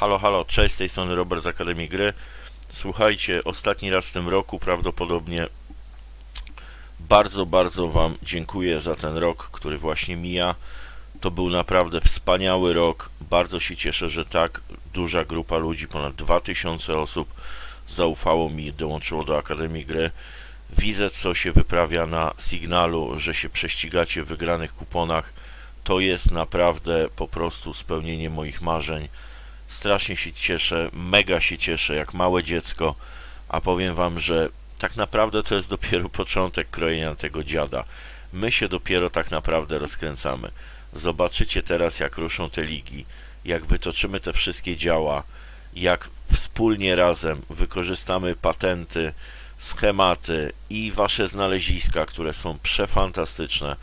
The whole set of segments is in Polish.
Halo, halo, cześć, z tej strony Robert z Akademii Gry. Słuchajcie, ostatni raz w tym roku prawdopodobnie bardzo, bardzo Wam dziękuję za ten rok, który właśnie mija. To był naprawdę wspaniały rok. Bardzo się cieszę, że tak duża grupa ludzi, ponad 2000 osób zaufało mi, dołączyło do Akademii Gry. Widzę, co się wyprawia na Signalu, że się prześcigacie w wygranych kuponach. To jest naprawdę po prostu spełnienie moich marzeń. Strasznie się cieszę, mega się cieszę, jak małe dziecko, a powiem wam, że tak naprawdę to jest dopiero początek krojenia tego dziada. My się dopiero tak naprawdę rozkręcamy. Zobaczycie teraz, jak ruszą te ligi, jak wytoczymy te wszystkie działa, jak wspólnie razem wykorzystamy patenty, schematy i wasze znaleziska, które są przefantastyczne.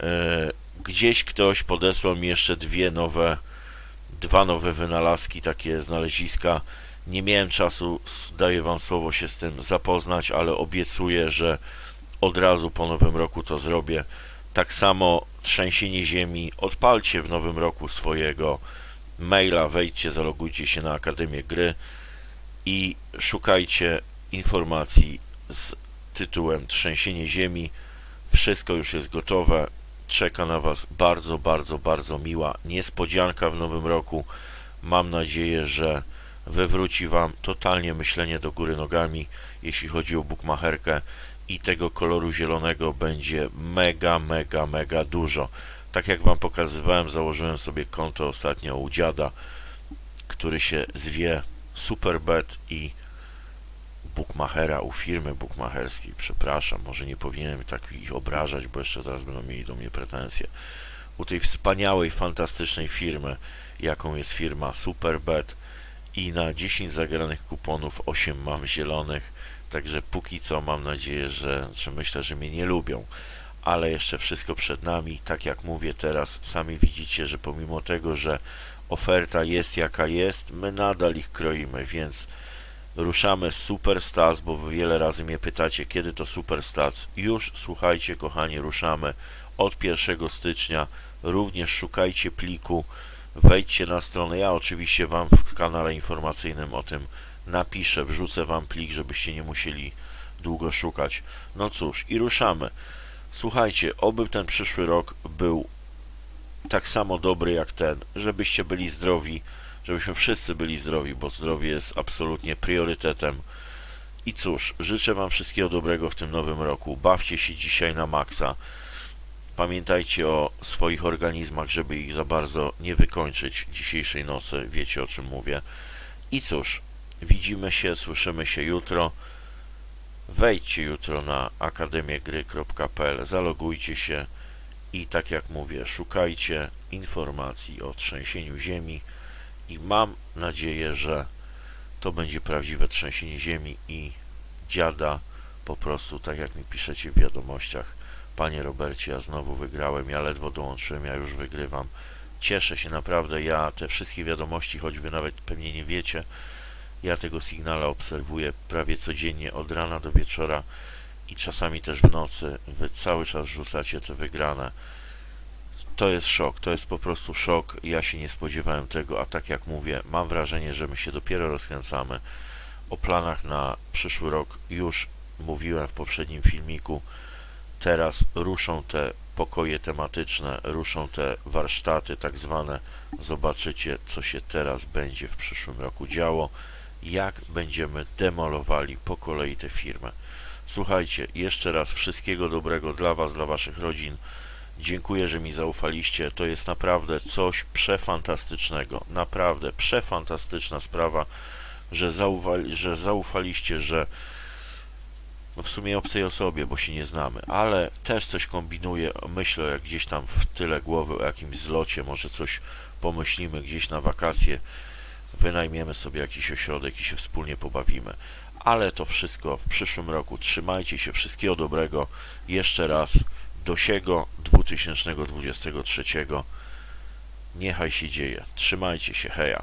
E, Gdzieś ktoś podesłał mi jeszcze dwie nowe dwa nowe wynalazki, takie znaleziska. Nie miałem czasu, daję Wam słowo, się z tym zapoznać, ale obiecuję, że od razu po nowym roku to zrobię. Tak samo trzęsienie ziemi. Odpalcie w nowym roku swojego maila, wejdźcie, zalogujcie się na Akademię Gry i szukajcie informacji z tytułem Trzęsienie ziemi. Wszystko już jest gotowe czeka na Was bardzo, bardzo, bardzo miła niespodzianka w nowym roku. Mam nadzieję, że wywróci Wam totalnie myślenie do góry nogami, jeśli chodzi o bukmacherkę i tego koloru zielonego będzie mega, mega, mega dużo. Tak jak Wam pokazywałem, założyłem sobie konto ostatnio u dziada, który się zwie Superbet i bookmachera u firmy bookmacherskiej. Przepraszam, może nie powinienem tak ich obrażać, bo jeszcze zaraz będą mieli do mnie pretensje. U tej wspaniałej, fantastycznej firmy, jaką jest firma Superbet i na 10 zagranych kuponów 8 mam zielonych, także póki co mam nadzieję, że, że myślę, że mnie nie lubią. Ale jeszcze wszystko przed nami. Tak jak mówię teraz, sami widzicie, że pomimo tego, że oferta jest jaka jest, my nadal ich kroimy, więc ruszamy Superstats, bo wiele razy mnie pytacie, kiedy to Superstats. Już słuchajcie, kochani, ruszamy od 1 stycznia. Również szukajcie pliku, wejdźcie na stronę. Ja oczywiście Wam w kanale informacyjnym o tym napiszę, wrzucę Wam plik, żebyście nie musieli długo szukać. No cóż, i ruszamy. Słuchajcie, oby ten przyszły rok był tak samo dobry jak ten, żebyście byli zdrowi, żebyśmy wszyscy byli zdrowi, bo zdrowie jest absolutnie priorytetem. I cóż, życzę Wam wszystkiego dobrego w tym nowym roku. Bawcie się dzisiaj na maksa. Pamiętajcie o swoich organizmach, żeby ich za bardzo nie wykończyć dzisiejszej nocy. Wiecie o czym mówię. I cóż, widzimy się, słyszymy się jutro. Wejdźcie jutro na akademiegry.pl, zalogujcie się i tak jak mówię, szukajcie informacji o trzęsieniu ziemi i mam nadzieję, że to będzie prawdziwe trzęsienie ziemi i dziada po prostu, tak jak mi piszecie w wiadomościach, panie Robercie, ja znowu wygrałem, ja ledwo dołączyłem, ja już wygrywam. Cieszę się naprawdę, ja te wszystkie wiadomości, choć wy nawet pewnie nie wiecie, ja tego sygnala obserwuję prawie codziennie od rana do wieczora i czasami też w nocy. Wy cały czas rzucacie te wygrane to jest szok, to jest po prostu szok. Ja się nie spodziewałem tego, a tak jak mówię, mam wrażenie, że my się dopiero rozkręcamy. O planach na przyszły rok już mówiłem w poprzednim filmiku. Teraz ruszą te pokoje tematyczne, ruszą te warsztaty tak zwane. Zobaczycie, co się teraz będzie w przyszłym roku działo, jak będziemy demolowali po kolei tę firmę. Słuchajcie, jeszcze raz wszystkiego dobrego dla Was, dla Waszych rodzin. Dziękuję, że mi zaufaliście. To jest naprawdę coś przefantastycznego. Naprawdę przefantastyczna sprawa, że, zaufali, że zaufaliście, że no w sumie obcej osobie, bo się nie znamy, ale też coś kombinuję. Myślę jak gdzieś tam w tyle głowy o jakimś zlocie, może coś pomyślimy gdzieś na wakacje. Wynajmiemy sobie jakiś ośrodek i się wspólnie pobawimy. Ale to wszystko w przyszłym roku. Trzymajcie się, wszystkiego dobrego. Jeszcze raz do siego 2023. Niechaj się dzieje. Trzymajcie się, heja.